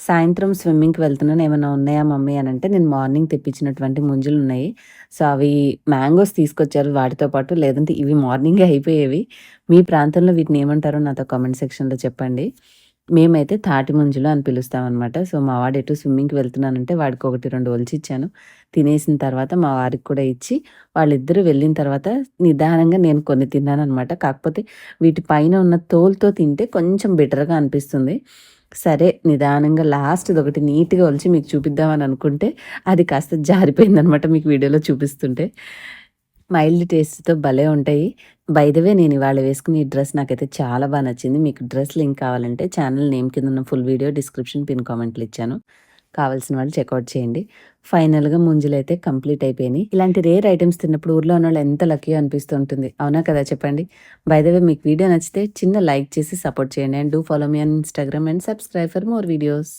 సాయంత్రం స్విమ్మింగ్‌కి వెళ్తున్నాను. ఏమైనా ఉన్నాయా మమ్మీ అని అంటే నేను మార్నింగ్ తెప్పించినటువంటి ముంజులు ఉన్నాయి సో, అవి మ్యాంగోస్ తీసుకొచ్చారు వాటితో పాటు. లేదంటే ఇవి మార్నింగే అయిపోయేవి. మీ ప్రాంతంలో వీటిని ఏమంటారో నాతో కామెంట్ సెక్షన్‌లో చెప్పండి. మేమైతే తాటి ముంజులు అని పిలుస్తామనమాట. సో, మా వాడు ఎటు స్విమ్మింగ్‌కి వెళ్తున్నానంటే వాడికి ఒకటి రెండు ఒలిచి ఇచ్చాను తినేసిన తర్వాత మా వారికి కూడా ఇచ్చి, వాళ్ళిద్దరూ వెళ్ళిన తర్వాత నిదానంగా నేను కొన్ని తిన్నాను అనమాట కాకపోతే వీటి పైన ఉన్న తోలుతో తింటే కొంచెం బెటర్‌గా అనిపిస్తుంది. సరే నిదానంగా లాస్ట్‌దొకటి నీట్‌గా ఒలిచి మీకు చూపిద్దామని అనుకుంటే, అది కాస్త జారిపోయిందనమాట మీకు వీడియోలో చూపిస్తుంటే. మైల్డ్ టేస్ట్‌తో భలే ఉంటాయి. బై నేను ఇవాళ వేసుకుని ఈ డ్రెస్ నాకైతే చాలా బాగా నచ్చింది. మీకు డ్రెస్ లింక్ కావాలంటే ఛానల్ నేమ్ కింద ఉన్న ఫుల్ వీడియో డిస్క్రిప్షన్, పిన్ కామెంట్లు ఇచ్చాను. కావాల్సిన వాళ్ళు చెక్అవుట్ చేయండి. ఫైనల్‌గా ముంజలైతే కంప్లీట్ అయిపోయినాయి. ఇలాంటి రేర్ ఐటమ్స్ తిన్నప్పుడు ఊర్లో ఉన్న వాళ్ళు ఎంత లక్కీ అనిపిస్తూ ఉంటుంది. అవునా కదా చెప్పండి. బై ద వే మీకు వీడియో నచ్చితే చిన్న లైక్ చేసి సపోర్ట్ చేయండి. And do follow me on Instagram and subscribe for more videos.